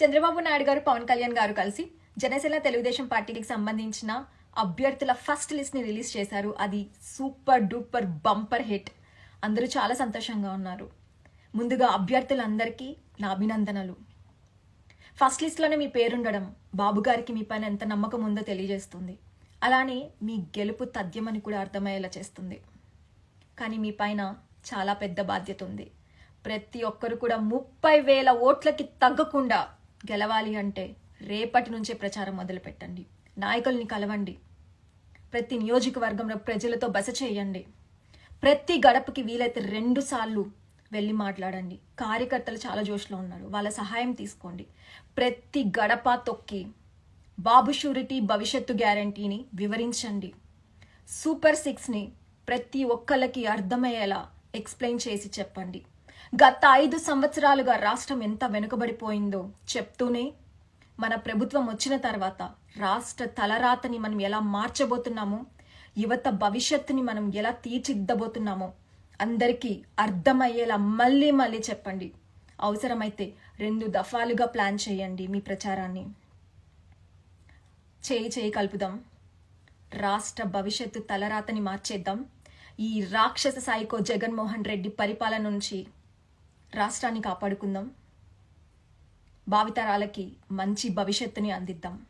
చంద్రబాబు నాయుడు గారు పవన్ కళ్యాణ్ గారు కలిసి జనసేన తెలుగుదేశం పార్టీకి సంబంధించిన అభ్యర్థుల ఫస్ట్ లిస్ట్ని రిలీజ్ చేశారు. అది సూపర్ డూపర్ బంపర్ హిట్. అందరూ చాలా సంతోషంగా ఉన్నారు. ముందుగా అభ్యర్థులందరికీ నా అభినందనలు. ఫస్ట్ లిస్ట్లోనే మీ పేరుండడం బాబు గారికి మీ పైన ఎంత నమ్మకం ఉందో తెలియజేస్తుంది. అలానే మీ గెలుపు తథ్యమని కూడా అర్థమయ్యేలా చేస్తుంది. కానీ మీ పైన చాలా పెద్ద బాధ్యత ఉంది. ప్రతి ఒక్కరు కూడా ముప్పై వేల ఓట్లకి తగ్గకుండా గెలవాలి అంటే రేపటి నుంచే ప్రచారం మొదలు పెట్టండి నాయకుల్ని కలవండి. ప్రతి నియోజకవర్గంలో ప్రజలతో బస చేయండి. ప్రతి గడపకి వీలైతే రెండు సార్లు వెళ్ళి మాట్లాడండి. కార్యకర్తలు చాలా జోష్లో ఉన్నారు. వాళ్ళ సహాయం తీసుకోండి. ప్రతి గడప తొక్కి బాబు షూరిటీ భవిష్యత్తు గ్యారంటీని వివరించండి. సూపర్ సిక్స్ని ప్రతి ఒక్కళ్ళకి అర్థమయ్యేలా ఎక్స్ప్లెయిన్ చేసి చెప్పండి. గత ఐదు సంవత్సరాలుగా రాష్ట్రం ఎంత వెనుకబడిపోయిందో చెప్తూనే మన ప్రభుత్వం వచ్చిన తర్వాత రాష్ట్ర తలరాతని మనం ఎలా మార్చబోతున్నామో యువత భవిష్యత్తుని మనం ఎలా తీర్చిద్దబోతున్నామో అందరికీ అర్థమయ్యేలా మళ్ళీ మళ్ళీ చెప్పండి. అవసరమైతే రెండు దఫాలుగా ప్లాన్ చేయండి మీ ప్రచారాన్ని. చేయి చేయి కలుపుదాం. రాష్ట్ర భవిష్యత్తు తలరాతని మార్చేద్దాం. ఈ రాక్షస సాయికో జగన్మోహన్ రెడ్డి పరిపాలన నుంచి రాష్ట్రాన్ని కాపాడుకుందాం. భావితరాలకి మంచి భవిష్యత్తుని అందిద్దాం.